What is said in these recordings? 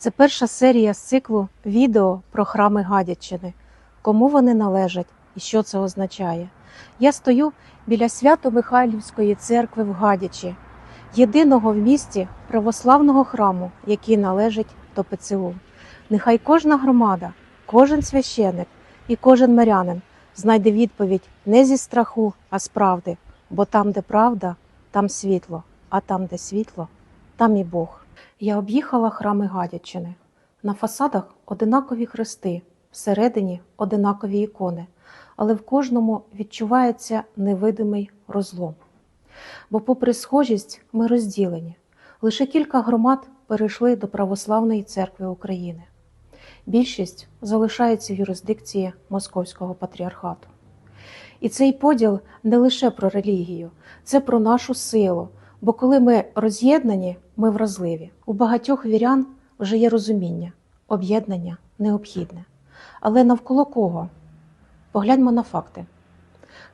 Це перша серія з циклу відео про храми Гадячини, кому вони належать і що це означає. Я стою біля Свято-Михайлівської церкви в Гадячі, єдиного в місті православного храму, який належить до ПЦУ. Нехай кожна громада, кожен священик і кожен мирянин знайде відповідь не зі страху, а з правди, бо там, де правда, там світло, а там, де світло, там і Бог. Я об'їхала храми Гадячини. На фасадах одинакові хрести, всередині одинакові ікони, але в кожному відчувається невидимий розлом. Бо, попри схожість, ми розділені. Лише кілька громад перейшли до Православної церкви України. Більшість залишається в юрисдикції Московського патріархату. І цей поділ не лише про релігію, це про нашу силу. Бо коли ми роз'єднані, ми вразливі. У багатьох вірян вже є розуміння, об'єднання необхідне. Але навколо кого? Погляньмо на факти.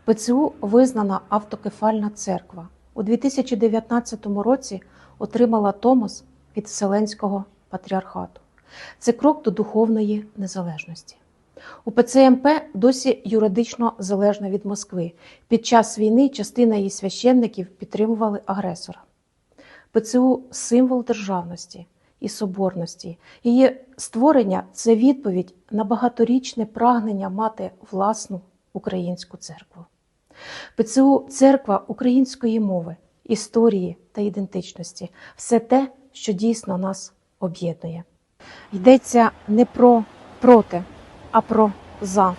ПЦУ визнана автокефальна церква. У 2019 році отримала Томос від Вселенського патріархату. Це крок до духовної незалежності. У ПЦМП досі юридично залежна від Москви. Під час війни частина її священників підтримували агресора. ПЦУ символ державності і соборності. Її створення це відповідь на багаторічне прагнення мати власну українську церкву. ПЦУ церква української мови, історії та ідентичності все те, що дійсно нас об'єднує. Йдеться не про проти, а про за,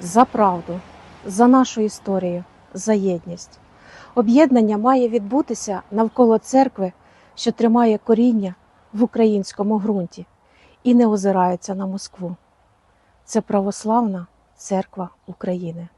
за правду, за нашу історію, за єдність. Об'єднання має відбутися навколо церкви, що тримає коріння в українському ґрунті і не озирається на Москву. Це православна церква України.